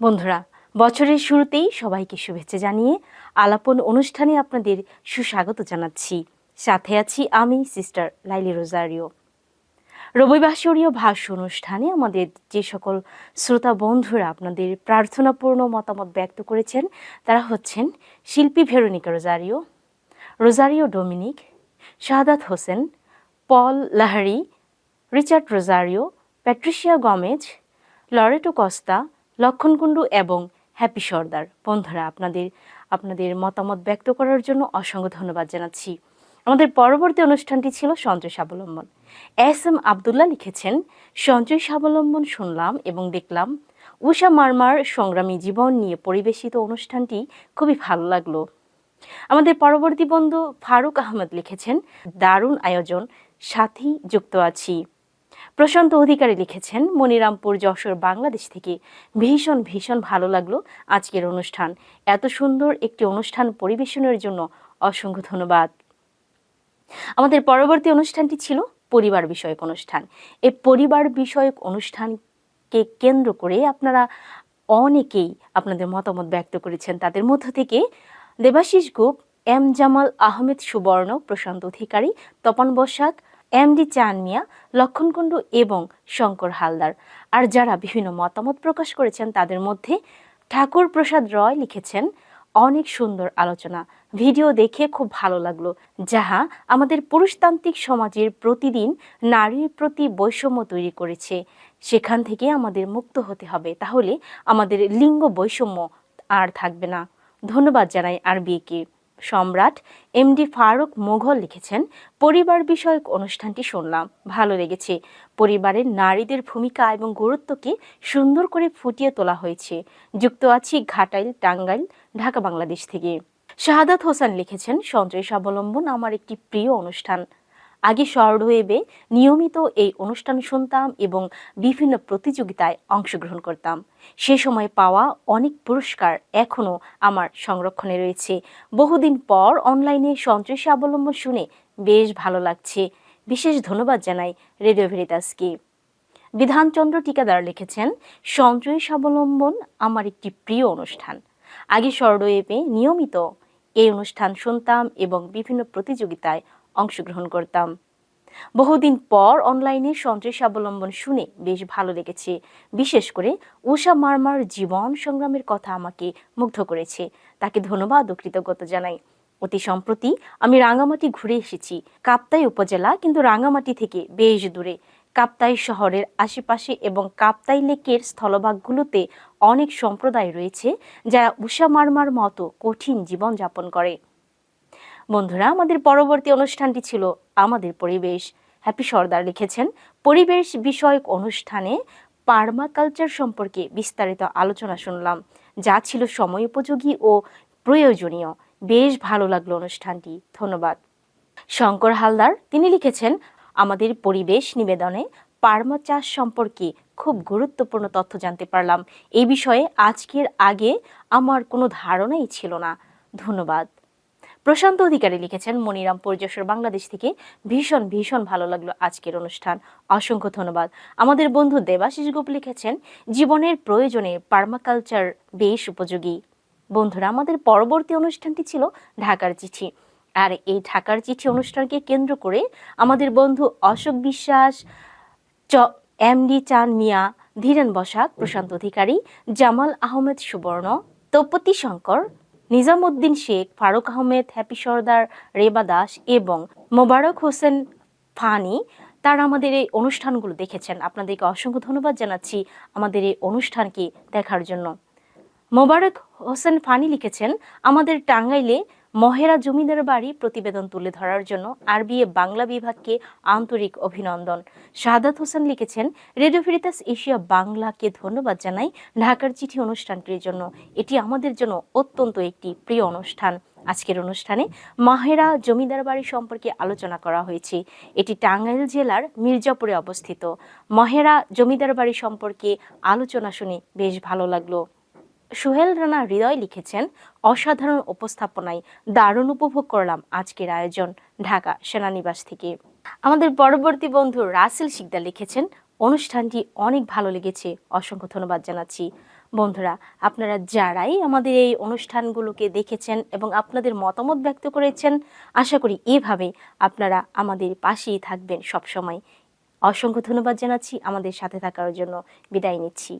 বন্ধুরা, বছরের শুরুতেই সবাইকে শুভেচ্ছা জানিয়ে আলাপন অনুষ্ঠানে আপনাদের সুস্বাগত জানাচ্ছি। সাথে আছি আমি সিস্টার লাইলি রোজারিও। রবিবাসরীয় ভাষ্য অনুষ্ঠানে আমাদের যে সকল শ্রোতা বন্ধুরা আপনাদের প্রার্থনাপূর্ণ মতামত ব্যক্ত করেছেন, তারা হচ্ছেন শিল্পী Veronica Rosario Rosario Dominic, Shahadat Hossain, Paul Lahari Richard Rosario, Patricia Gomes, Loreto Costa Lakshman Kundu এবং হ্যাপি সর্দার। বন্ধুরা, আপনাদের আপনাদের মতামত ব্যক্ত করার জন্য অসংখ্য ধন্যবাদ জানাচ্ছি। আমাদের পরবর্তী অনুষ্ঠানটি ছিল সঞ্চয় স্বাবলম্বন। এস এম আবদুল্লাহ লিখেছেন সঞ্চয় স্বাবলম্বন শুনলাম এবং দেখলাম উষা মারমার সংগ্রামী জীবন নিয়ে পরিবেশিত অনুষ্ঠানটি খুবই ভালো লাগল। আমাদের পরবর্তী বন্ধু ফারুক আহমেদ লিখেছেন, দারুণ আয়োজন সাথী যুক্ত আছি। প্রশান্ত অধিকারী লিখেছেন, মনিরামপুর যশোর বাংলাদেশ থেকে ভীষণ ভীষণ ভালো লাগল আজকের অনুষ্ঠান। এত সুন্দর একটি অনুষ্ঠান পরিবেশনের জন্য অসংখ্য ধন্যবাদ। আমাদের পরবর্তী অনুষ্ঠানটি ছিল পরিবার বিষয়ক অনুষ্ঠান। এই পরিবার বিষয়ক অনুষ্ঠানকে কেন্দ্র করে আপনারা অনেকেই আপনাদের মতামত ব্যক্ত করেছেন। তাদের মধ্য থেকে Debashis গুপ M Jamal Ahmed Subarna, Prashanta Adhikari, Tapan Basak M D Chan Mia Lakshman Kundu এবং শঙ্কর হালদার। আর যারা বিভিন্ন মতামত প্রকাশ করেছেন, তাদের মধ্যে ঠাকুর প্রসাদ রয় লিখেছেন, অনেক সুন্দর আলোচনা। ভিডিও দেখে খুব ভালো লাগল। যাহা আমাদের পুরুষতান্ত্রিক সমাজের প্রতিদিন নারীর প্রতি বৈষম্য তৈরি করেছে। সেখান থেকে আমাদের মুক্ত হতে হবে। তাহলে আমাদের লিঙ্গ বৈষম্য আর থাকবে না। ধন্যবাদ জানাই আর বিয়েকে। সম্রাট এম ডি ফারুক মোঘল লিখেছেন, পরিবার বিষয়ক অনুষ্ঠানটি শুনলাম, ভালো লেগেছে। পরিবারের নারীদের ভূমিকা এবং গুরুত্বকে সুন্দর করে ফুটিয়ে তোলা হয়েছে। যুক্ত আছি ঘাটাইল টাঙ্গাইল, ঢাকা, বাংলাদেশ থেকে। শাহাদাত হোসেন লিখেছেন, সঞ্চয় স্বাবলম্বন আমার একটি প্রিয় অনুষ্ঠান। আগে শর্ট ওয়েবে নিয়মিত এই অনুষ্ঠান শুনতাম এবং বিভিন্ন প্রতিযোগিতায় অংশগ্রহণ করতাম। সে সময় পাওয়া অনেক পুরস্কার এখনও আমার সংরক্ষণে রয়েছে। বহুদিন পর অনলাইনে সঞ্চয় অবলম্বন শুনে বেশ ভালো লাগছে। বিশেষ ধন্যবাদ জানাই রেডিও ভেরিতাসকে। বিধানচন্দ্র টিকাদার লিখেছেন, সঞ্চয় স্বাবলম্বন আমার একটি প্রিয় অনুষ্ঠান। আগে শর্টওয়েবে নিয়মিত এই অনুষ্ঠান শুনতাম এবং বিভিন্ন প্রতিযোগিতায় অংশগ্রহণ করতাম। বহুদিন পর অনলাইনে সন্ত্রাস অবলম্বন শুনে বেশ ভালো লেগেছে। বিশেষ করে উষা মারমার জীবন সংগ্রামের কথা আমাকে মুগ্ধ করেছে। তাকে ধন্যবাদ ও কৃতজ্ঞতা জানাই। অতি সম্প্রতি আমি রাঙামাটি ঘুরে এসেছি। কাপ্তাই উপজেলা কিন্তু রাঙামাটি থেকে বেশ দূরে। কাপ্তাই শহরের আশেপাশে এবং কাপ্তাই লেকের স্থলভাগগুলোতে অনেক সম্প্রদায় রয়েছে যারা উষা মারমার মতো কঠিন জীবন যাপন করে। বন্ধুরা, আমাদের পরবর্তী অনুষ্ঠানটি ছিল আমাদের পরিবেশ। হ্যাপি সর্দার লিখেছেন, পরিবেশ বিষয়ক অনুষ্ঠানে পার্মাকালচার সম্পর্কে বিস্তারিত আলোচনা শুনলাম, যা ছিল সময় উপযোগী ও প্রয়োজনীয়। বেশ ভালো লাগল অনুষ্ঠানটি। ধন্যবাদ। শঙ্কর হালদার, তিনি লিখেছেন, আমাদের পরিবেশ নিবেদনে পার্মা চাষ সম্পর্কে খুব গুরুত্বপূর্ণ তথ্য জানতে পারলাম। এই বিষয়ে আজকের আগে আমার কোনো ধারণাই ছিল না। ধন্যবাদ। প্রশান্ত অধিকারী লিখেছেন মনিরামপুর যশোর বাংলাদেশ থেকে ভীষণ ভীষণ ভালো লাগল আজকের অনুষ্ঠান। অসংখ্য ধন্যবাদ। আমাদের বন্ধু দেবাশিস গোপ লিখেছেন, জীবনের প্রয়োজনে পার্মাকালচার বেশ উপযোগী। বন্ধুরা, আমাদের পরবর্তী অনুষ্ঠানটি ছিল ঢাকার চিঠি। আর এই ঢাকার চিঠি অনুষ্ঠানকে কেন্দ্র করে আমাদের বন্ধু অশোক বিশ্বাস, চ এমডি চান মিয়া, ধীরেন বসাক, প্রশান্ত অধিকারী, জামাল আহমেদ সুবর্ণ, তপতি শঙ্কর নিজামুদ্দিন শেখ, ফারুক আহমেদ, হ্যাপি সর্দার, রেবা দাস এবং মোবারক হোসেন ফানি, তারা আমাদের এই অনুষ্ঠানগুলো দেখেছেন। আপনাদেরকে অসংখ্য ধন্যবাদ জানাচ্ছি আমাদের এই অনুষ্ঠানকে দেখার জন্য। মোবারক হোসেন ফানি লিখেছেন, আমাদের টাঙ্গাইলে মহেরা জমিদার বাড়ি প্রতিবেদন তুলে ধরার জন্য আরবিএ বাংলা বিভাগকে আন্তরিক অভিনন্দন। শাহাদাত হোসেন লিখেছেন, রেডিও ফেরিতাস এশিয়া বাংলাকে ধন্যবাদ জানাই ঢাকার চিঠি অনুষ্ঠানটির জন্য। এটি আমাদের জন্য অত্যন্ত একটি প্রিয় অনুষ্ঠান। আজকের অনুষ্ঠানে মাহেরা জমিদার বাড়ি সম্পর্কে আলোচনা করা হয়েছে। এটি টাঙ্গাইল জেলার মির্জাপুরে অবস্থিত। মাহেরা জমিদার বাড়ি সম্পর্কে আলোচনা শুনে বেশ ভালো লাগল। সোহেল রানা হৃদয় লিখেছেন, অসাধারণ উপস্থাপনায় দারুণ উপভোগ করলাম আজকের আয়োজন ঢাকা সেনানিবাস থেকে। আমাদের পরবর্তী বন্ধু রাসেল শিকদার লিখেছেন, অনুষ্ঠানটি অনেক ভালো লেগেছে, অসংখ্য ধন্যবাদ জানাচ্ছি। বন্ধুরা, আপনারা যারাই আমাদের এই অনুষ্ঠানগুলোকে দেখেছেন এবং আপনাদের মতামত ব্যক্ত করেছেন, আশা করি এভাবে আপনারা আমাদের পাশেই থাকবেন সবসময়। অসংখ্য ধন্যবাদ জানাচ্ছি আমাদের সাথে থাকার জন্য। বিদায় নিচ্ছি।